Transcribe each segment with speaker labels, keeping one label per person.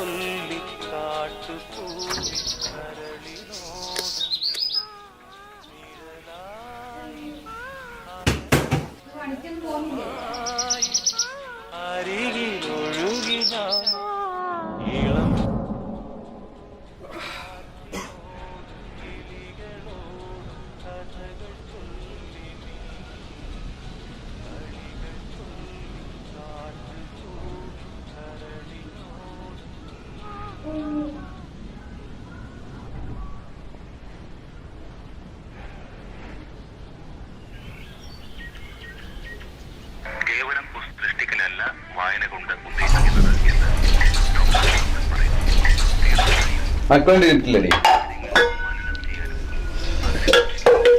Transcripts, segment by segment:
Speaker 1: ചൊല്ലിക്കാട്ടുപൂവി കരളിനോട് അരികിലൊഴുകി
Speaker 2: മക്കളുണ്ട് വീട്ടിലടി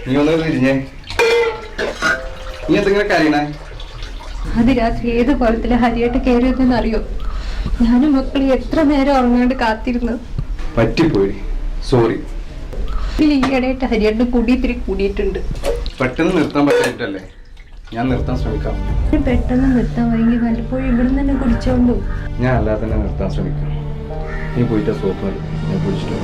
Speaker 2: നീ ഒന്ന് തിരിഞ്ഞേ നീ എന്തെങ്കിലും കരയണേ?
Speaker 3: അത് രാത്രി ഏത് കുളത്തിൽ ഹരിയായിട്ട് കയറിയതെന്ന് അറിയോ ഞാനും മക്കളെ എത്ര നേരം ഉറങ്ങാണ്ട് കാത്തിരുന്നു.
Speaker 2: പറ്റിപ്പോയി. സോറി
Speaker 3: ഈയിടെയായിട്ട് ഹരിയായിട്ട് കൂടി ഇത്തിരി കൂടിയിട്ടുണ്ട്.
Speaker 2: പെട്ടെന്ന് നിർത്താൻ പറ്റായിട്ടല്ലേ? ഞാൻ നിർത്താൻ ശ്രമിക്കാം.
Speaker 3: പെട്ടെന്ന് നിർത്താൻ വൈകി വല്ലപ്പോഴും ഇവിടുന്ന് തന്നെ കുടിച്ചോണ്ടു.
Speaker 2: ഞാൻ അല്ലാതെ തന്നെ നിർത്താൻ ശ്രമിക്കാം. നീ പോയിട്ട് സോപ്പ് ഞാൻ കുടിച്ചിട്ട്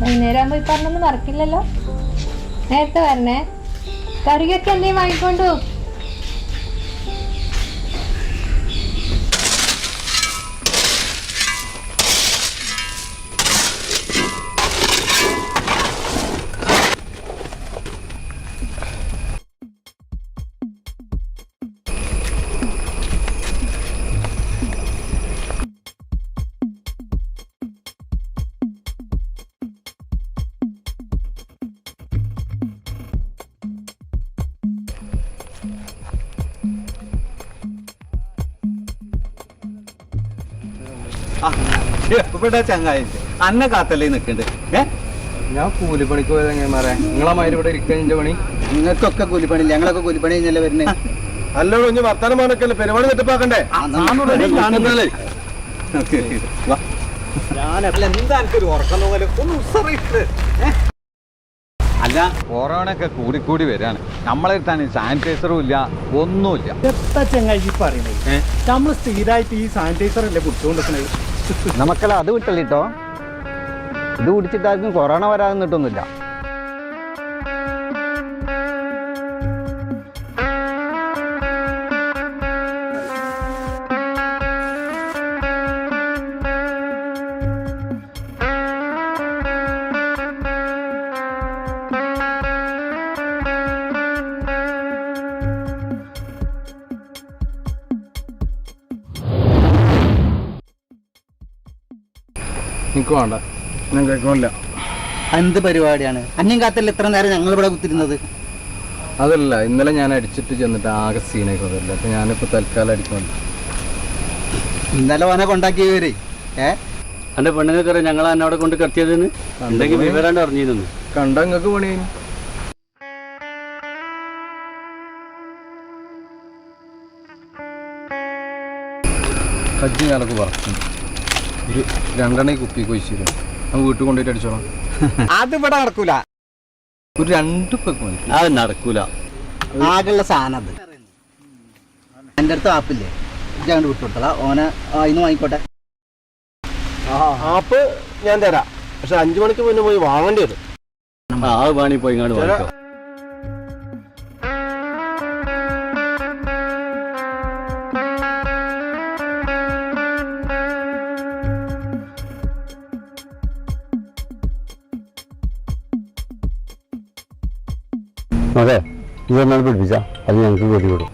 Speaker 3: വൈകുന്നേരം ആകുമ്പോ ഈ പറഞ്ഞൊന്നും മറക്കില്ലല്ലോ. നേരത്തെ വരണേ. കറിയൊക്കെ എന്തെങ്കിലും വാങ്ങിക്കൊണ്ടു
Speaker 4: ഇവിടെ ചങ്ങായി അന്ന കാത്തല്ലേ നിൽക്കണ്ട് ഏ?
Speaker 2: ഞാൻ കൂലിപ്പണിക്ക് പോയത് എങ്ങനെമാരെ നിങ്ങളെ മാതിരി ഇവിടെ ഇരിക്കുന്ന പണി?
Speaker 4: നിങ്ങൾക്കൊക്കെ കൂലിപ്പണി ഞങ്ങളൊക്കെ കൂലിപ്പണി കഴിഞ്ഞല്ലേ വരുന്നത്
Speaker 5: അല്ലോ ഇനി വർത്താനം പറഞ്ഞൊക്കെ പരിപാടി തെറ്റപ്പാക്കണ്ടേ
Speaker 4: അല്ല കൊറോണ ഒക്കെ കൂടിക്കൂടി വരാണ്. നമ്മളെ തന്നെ സാനിറ്റൈസറും ഇല്ല ഒന്നുമില്ല.
Speaker 5: എത്ര ചങ്ങാഴ്ച പറയുന്നത്. നമ്മൾ സ്ഥിരമായിട്ട് ഈ സാനിറ്റൈസർ അല്ലേ കുടിച്ചുകൊണ്ടിരിക്കണത്
Speaker 4: നമുക്കല്ല അത് വിട്ടല്ലോ ഇത് കുടിച്ചിട്ടായിരിക്കും കൊറോണ വരാതെ നിട്ടൊന്നുമില്ല
Speaker 2: എനിക്ക് വേണ്ട. ഞാൻ കേൾക്കണില്ല.
Speaker 6: എന്ത് പരിപാടിയാണ്? അന്യം കാത്തല്ല ഇത്ര നേരം ഞങ്ങൾ ഇവിടെ കുത്തിരുന്നത്?
Speaker 2: അതല്ല ഇന്നലെ ഞാൻ അടിച്ചിട്ട് ചെന്നിട്ട് ആകെ സീനായിക്കൊണ്ടല്ല അപ്പൊ ഞാനിപ്പോ തൽക്കാലം അടിക്കുന്നുണ്ട്
Speaker 6: ഇന്നലെ ഓനെ കൊണ്ടാക്കിയവരെ. ഏ?
Speaker 7: പെണ്ണുങ്ങൾക്ക് അറിയാം ഞങ്ങൾ എന്നോടെ കൊണ്ട് കത്തിയതെന്ന് എന്തെങ്കിലും വിവരാണ്ട് അറിഞ്ഞിരുന്നു.
Speaker 2: കണ്ട നിങ്ങൾക്ക് പണി കജ്ജി ഞാനൊക്കെ പറഞ്ഞു ഒരു രണ്ടെണ്ണ കുപ്പി കൊഴിച്ചിരുന്നു നമുക്ക് വീട്ടിൽ കൊണ്ടുപോയിട്ട് അടിച്ചോളാം.
Speaker 4: അത് ഇവിടെ നടക്കൂല.
Speaker 2: ഒരു രണ്ട് പെക്ക്
Speaker 7: അത് നടക്കൂല.
Speaker 6: ആകെയുള്ള സാധനം അത്. എന്റെ അടുത്ത് ആപ്പില്ലേ? ഇത് അങ്ങോട്ട് വിട്ടു കൊടുത്തതാ. ഓനെ ഇന്ന് വാങ്ങിക്കോട്ടെ.
Speaker 5: ആപ്പ് ഞാൻ തരാം. പക്ഷെ അഞ്ചു മണിക്ക് മുന്നേ പോയി വാങ്ങേണ്ടി വരും.
Speaker 7: ആ അത് വേണി പോയി ഇങ്ങോട്ട് വാങ്ങിക്കോ. അതെ. ഇതൊന്നാണ് പിടിപ്പിച്ച അത് ഞങ്ങൾക്ക് ഗതി വിടും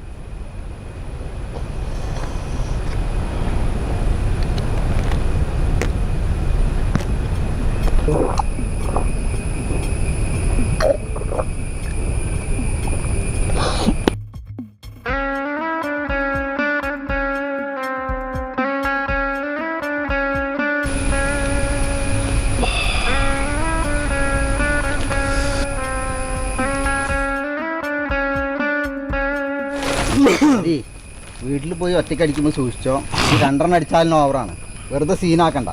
Speaker 6: വീട്ടിൽ പോയി ഒറ്റയ്ക്ക് അടിക്കുമ്പോൾ സൂക്ഷിച്ചോ. ഈ രണ്ടെണ്ണം അടിച്ചാലും ഓവറാണ് വെറുതെ സീനാക്കണ്ട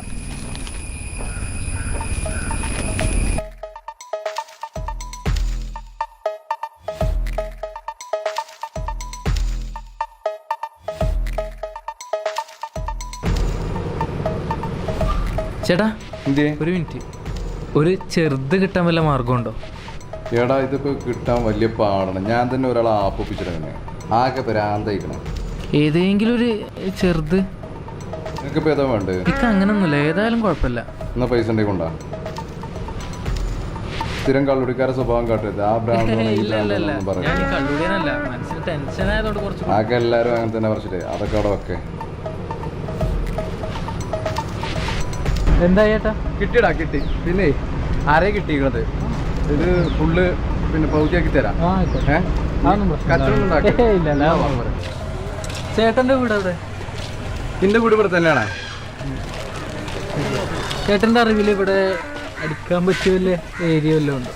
Speaker 8: ചേട്ടാ
Speaker 2: എന്തേ
Speaker 8: ഒരു മിനിറ്റ് ഒരു ചെറുത് കിട്ടാൻ വല്ല മാർഗമുണ്ടോ
Speaker 2: എടാ ഇതൊക്കെ കിട്ടാൻ വലിയ പാടാണ്. ഞാൻ തന്നെ ഒരാളെ ആപ്പൊപ്പിച്ചിടങ്ങനെ ആകെ പരാന്തയിക്കണം
Speaker 8: ഏതെങ്കിലും ഒരു ചെറുത്
Speaker 2: നിനക്കിപ്പോ ഏതാ വേണ്ടത്
Speaker 8: എനിക്ക് അങ്ങനൊന്നുമില്ല. ഏതായാലും കുഴപ്പമില്ല.
Speaker 2: എന്നാ പൈസ ഉണ്ടെങ്കിൽ കൊണ്ടാ. സ്ഥിരം കള്ളുടിക്കാരെ സ്വഭാവം കാട്ടരുത് ആ ഭ്രാന്ത് ഈ
Speaker 8: ഇല്ല ഇല്ല. ഇല്ല
Speaker 2: ഭ്രാന്ത്
Speaker 8: ഞാൻ ഈ
Speaker 2: പറയാം
Speaker 8: കള്ളുടിയാനല്ല. മനസ്സിന് ടെൻഷൻ ആയതുകൊണ്ട് കുറച്ച്
Speaker 2: ആകെ എല്ലാരും അങ്ങനെ തന്നെ പറിച്ചിട്ട് അതൊക്കെ അവിടെ വെക്കേ.
Speaker 8: എന്താ ചേട്ടാ?
Speaker 2: കിട്ടിയടാ കിട്ടി. പിന്നെ ആരെ കിട്ടിയത് ഇത് ഫുള്ള് പിന്നെ പൗതിയാക്കി തരാം. ഏഹ്
Speaker 8: കച്ചവടം പ്രശ്നമില്ല. ചേട്ടന്റെ വീട് അവിടെ
Speaker 2: നിന്റെ വീട് ഇവിടെ തന്നെയാണ്?
Speaker 8: ചേട്ടന്റെ അറിവിൽ ഇവിടെ അടിക്കാൻ പറ്റിയ വല്ല ഏരിയ വല്ലതും ഉണ്ടോ?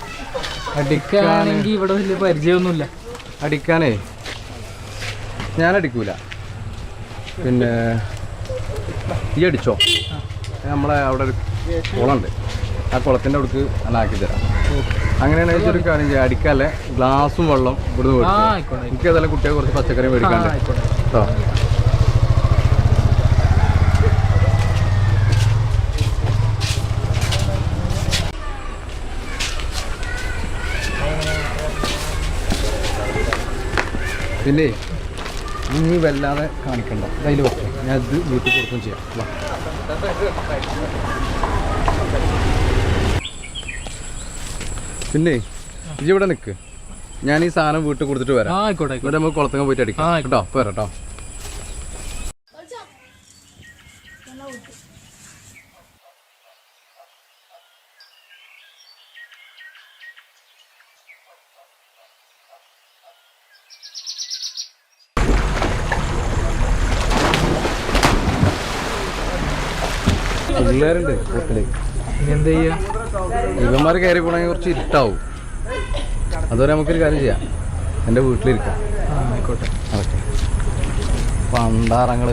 Speaker 8: അടിക്കാണെങ്കിൽ ഇവിടെ വലിയ പരിചയമൊന്നുമില്ല.
Speaker 2: അടിക്കാനേ? ഞാൻ അടിക്കൂല. പിന്നെ ഈ അടിച്ചോ? നമ്മളെ അവിടെ ഒരു കുളമുണ്ട്. ആ കുളത്തിന്റെ അവിടേക്ക് അല്ല ആക്കി തരാം. അങ്ങനെയാണെങ്കിൽ ഒരു കാര്യം ചെയ്യാം അടിക്കാല്ലേ? ഗ്ലാസും വെള്ളം ഇവിടുന്ന് എനിക്ക് ഏതായാലും കുട്ടിയെ കുറച്ച് പച്ചക്കറി മേടിക്കാണ്ട്. പിന്നെ നീ വല്ലാതെ കാണിക്കണ്ട. അതിൽ വെക്കാം. ഞാൻ ഇത് വീട്ടിൽ കൊടുക്കും ചെയ്യാം. പിന്നെ ഇജ് ഇവിടെ നിൽക്ക് ഞാൻ ഈ സാധനം വീട്ടിൽ കൊടുത്തിട്ട് വരാം.
Speaker 8: ആയിക്കോട്ടെ
Speaker 2: ഇവിടെ നമുക്ക് കുളത്തങ്ങ പോയിട്ട് അടിക്കാം. കേട്ടോ? പോരാ കേട്ടോ. പിള്ളേരുണ്ട്
Speaker 8: എന്താ ചെയ്യാ?
Speaker 2: ഇവന്മാർ കയറി പോണെങ്കിൽ കുറച്ച് ഇട്ടാവും അതുവരെ നമുക്കൊരു കാര്യം ചെയ്യാം. എന്റെ വീട്ടിലിരിക്കാം.
Speaker 8: ആയിക്കോട്ടെ.
Speaker 2: അതൊക്കെ. പണ്ടാറങ്ങൾ.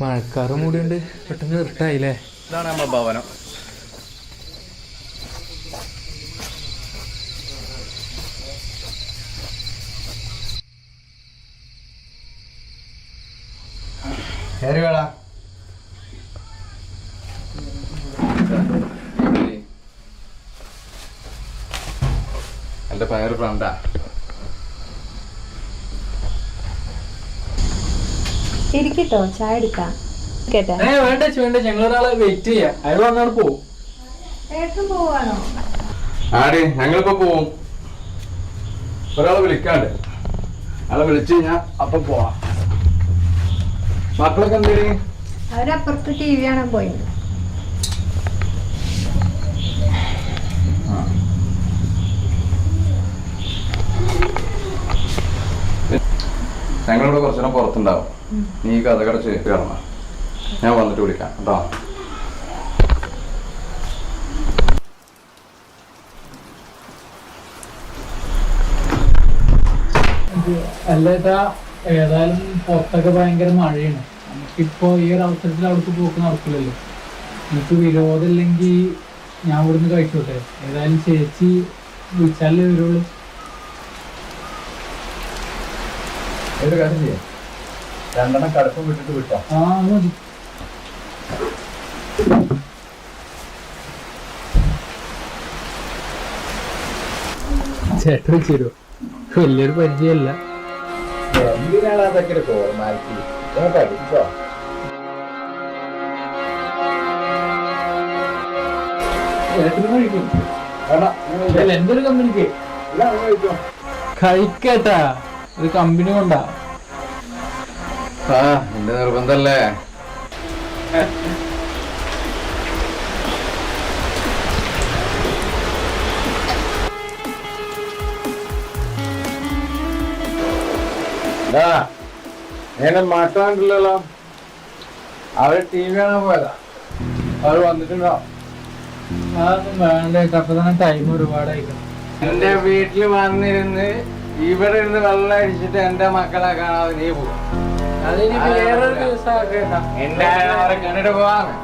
Speaker 8: മഴക്കാറ് മൂടിയുണ്ട് പെട്ടെന്ന് ഇരുട്ടായില്ലേ?
Speaker 2: ഇതാണ് നമ്മുടെ ഭവനം. കയറി വേടാ എന്റെ പയറ് ഫ്രണ്ടാ
Speaker 9: ഇരിക്കട്ടോ ചായ എടുക്കാം. കേട്ടാ?
Speaker 8: ഏ വേണ്ട വേണ്ട ഞങ്ങൾ ഒരാളെ വെയിറ്റ് ചെയ്യാം. അയാൾ വന്നാണ് പോവും.
Speaker 9: ഏട്ടൻ പോവാണോ?
Speaker 2: ആടി ഞങ്ങളിപ്പോ പോവും. ഒരാളെ വിളിക്കാണ്ട്. അയാളെ വിളിച്ചു കഴിഞ്ഞാ അപ്പൊ പോവാം. മക്കളൊക്കെ എന്തേ
Speaker 9: അവരപ്പുറത്ത് ടി വി കാണാൻ പോയി
Speaker 2: ഞങ്ങളിവിടെ കുറച്ചു നേരം പുറത്തുണ്ടാവും നീ കഥ കടച്ച് കയറണം ഞാൻ വന്നിട്ട് വിളിക്കാം കേട്ടോ?
Speaker 8: അല്ല ഏതായാലും പുറത്തൊക്കെ ഭയങ്കര മഴയാണ്. നമുക്കിപ്പോ ഈ ഒരു അവസരത്തിൽ അവിടേക്ക് പോക്ക് നടക്കില്ലല്ലോ. എനിക്ക് വിരോധമില്ലെങ്കിൽ ഞാൻ ഇവിടുന്ന് കഴിച്ചോട്ടെ. ഏതായാലും ചേച്ചി വിളിച്ചാലേ വരുള്ളൂ.
Speaker 2: ഒരു കാര്യം ചെയ്യാം. രണ്ടെണ്ണം കടുപ്പം വിട്ടിട്ട് വിട്ടോ.
Speaker 8: ആ മതി. ചേട്ടൻ ചേരുവോ വലിയൊരു പരിചയമല്ല.
Speaker 2: എന്തിനാണ് അതൊക്കെ ഒരു ഫോർമാലിറ്റി ഞാൻ പഠിച്ചോ
Speaker 8: എന്തൊരു കമ്പനിക്ക്? കഴിക്കട്ടാ. ഒരു കമ്പനി കൊണ്ടാ.
Speaker 2: ആ എന്റെ നിർബന്ധല്ലേ? എന്നെ മാറ്റാണ്ടില്ലല്ലോ? അവർ ടി വി കാണാൻ പോയതാ? അവർ വന്നിട്ടുണ്ടോ?
Speaker 8: അതൊന്നും വേണ്ട ചേട്ടാ അപ്പൊ തന്നെ ടൈം ഒരുപാടായിക്കണം.
Speaker 2: എന്റെ വീട്ടിൽ വന്നിരുന്ന് ഇവിടെ ഇരുന്ന് വെള്ളം അടിച്ചിട്ട് എന്റെ മക്കളെ കാണാതെ നീ പോകും
Speaker 8: അതിന് വേറൊരു ദിവസം
Speaker 2: എന്റെ അവരെ കണ്ടിട്ട് പോവാന്ന്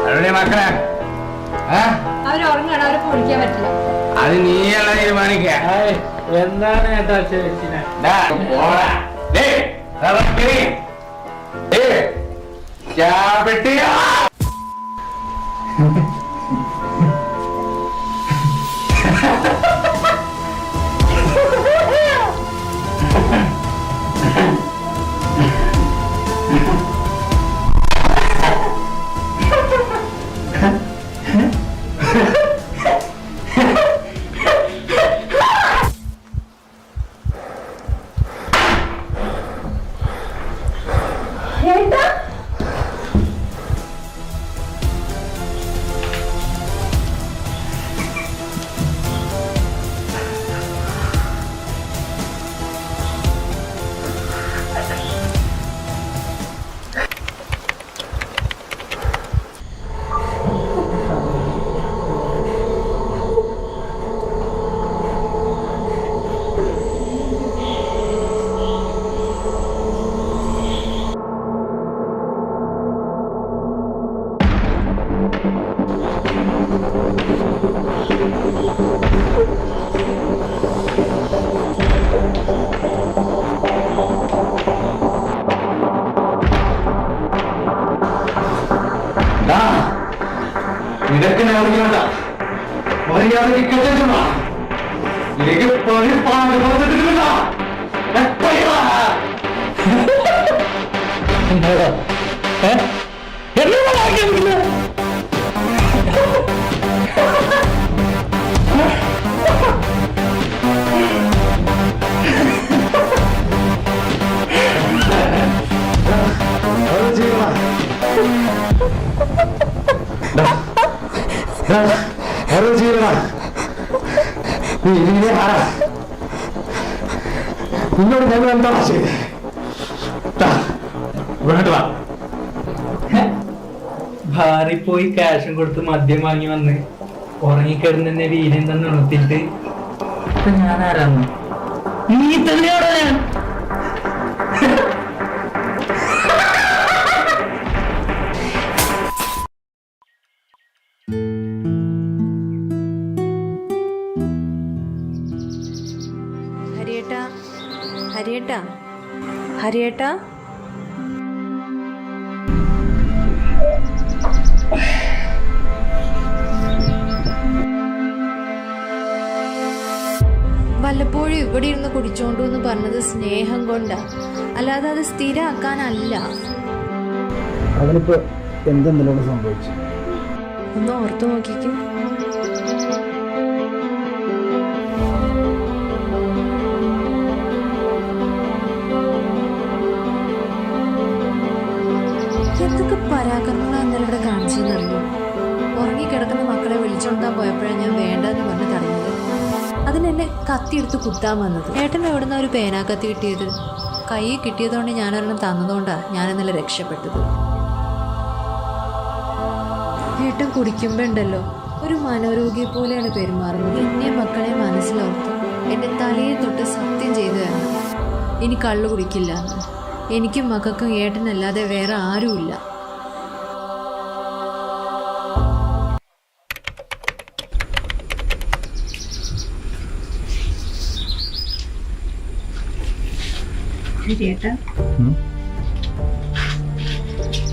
Speaker 2: അവരുടെ മക്കളെ? ഏ?
Speaker 9: അവർ അവർ ഉറങ്ങണം അവരെ കുളിക്കാൻ പറ്റില്ല.
Speaker 2: അത് നീയല്ല തീരുമാനിക്ക.
Speaker 8: എന്താണ് ഏട്ടാ ചേച്ചിനെ?
Speaker 2: ഇതൊക്കെ അറിഞ്ഞോണ്ട മര്യാദ കിട്ടേണ്ട എനിക്ക് പണി പാട് ആരാ? നിന്നോട് ഞങ്ങൾ എന്താണ് ചെയ്തേ വേണ്ടതാ
Speaker 8: ഭാര്യ പോയി ക്യാഷും കൊടുത്ത് മദ്യം വാങ്ങി വന്ന് ഉറങ്ങിക്കിടന്നെ വീര്യം തന്നെ ഉണർത്തിയിട്ട് ഇപ്പൊ ഞാൻ ആരാന്ന്? നീ തന്നെയാണോ ഞാൻ?
Speaker 9: ഹരിയേട്ടാ? വല്ലപ്പോഴും ഇവിടെ ഇരുന്ന് കുടിച്ചോണ്ടു എന്ന് പറഞ്ഞത് സ്നേഹം കൊണ്ടാ. അല്ലാതെ അത് സ്ഥിരമാക്കാനല്ല
Speaker 6: അവനിപ്പോ എന്തെന്നിലോട് സംഭവിച്ചു?
Speaker 9: ഒന്ന് ഓർത്തു നോക്കിക്കും. വിളിച്ചോണ്ടാൻ പോയപ്പോഴാണ് ഞാൻ വേണ്ടെന്ന് പറഞ്ഞ് തടഞ്ഞത്. അതിനെന്നെ കത്തിയെടുത്ത് കുത്താൻ വന്നത്. ഏട്ടൻ എവിടുന്ന ഒരു പേന കത്തി കിട്ടിയത്? കൈ കിട്ടിയതുകൊണ്ട് ഞാനൊരെണ്ണം തന്നതുകൊണ്ടാണ് ഞാനിന്നലെ രക്ഷപ്പെട്ടത്. ഏട്ടൻ കുടിക്കുമ്പോ ഉണ്ടല്ലോ ഒരു മനോരോഗിയെ പോലെയാണ് പെരുമാറുന്നത്. എന്നെ മക്കളെ മനസ്സിലോർത്ത് എന്റെ തലയെ തൊട്ട് സത്യം ചെയ്തു തരണം. ഇനി കള്ളു കുടിക്കില്ല. എനിക്കും മക്കൾക്കും ഏട്ടനല്ലാതെ വേറെ ആരുമില്ല.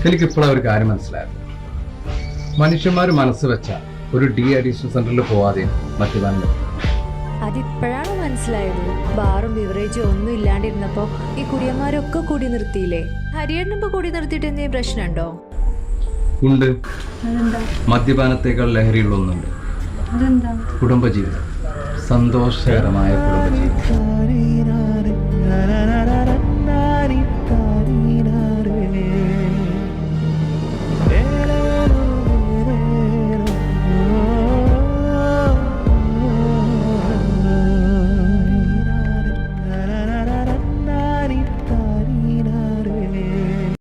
Speaker 2: എനിക്കിപ്പോഴാ ഒരു കാര്യം മനസ്സിലായത്. മനുഷ്യന്മാർ മനസ്സ് വെച്ച ഒരു ഡി അഡീഷൻ സെന്ററിൽ പോവാതെ മറ്റു
Speaker 9: അതിപ്പോഴാണ് മനസ്സിലായത്? ബാറും ബിവറേജും ഒന്നും ഇല്ലാണ്ടിരുന്നപ്പോ ഈ കുടിയന്മാരൊക്കെ കൂടി നിർത്തിയില്ലേ? ഹരിയേട്ടനിപ്പോ കൂടി നിർത്തിയിട്ട് എന്തെങ്കിലും പ്രശ്നമുണ്ടോ?
Speaker 2: ഉണ്ട്. മദ്യപാനത്തേക്കാൾ ലഹരിയുള്ള ഒന്നുണ്ട് കുടുംബജീവിതം. സന്തോഷകരമായ കുടുംബജീവിതം.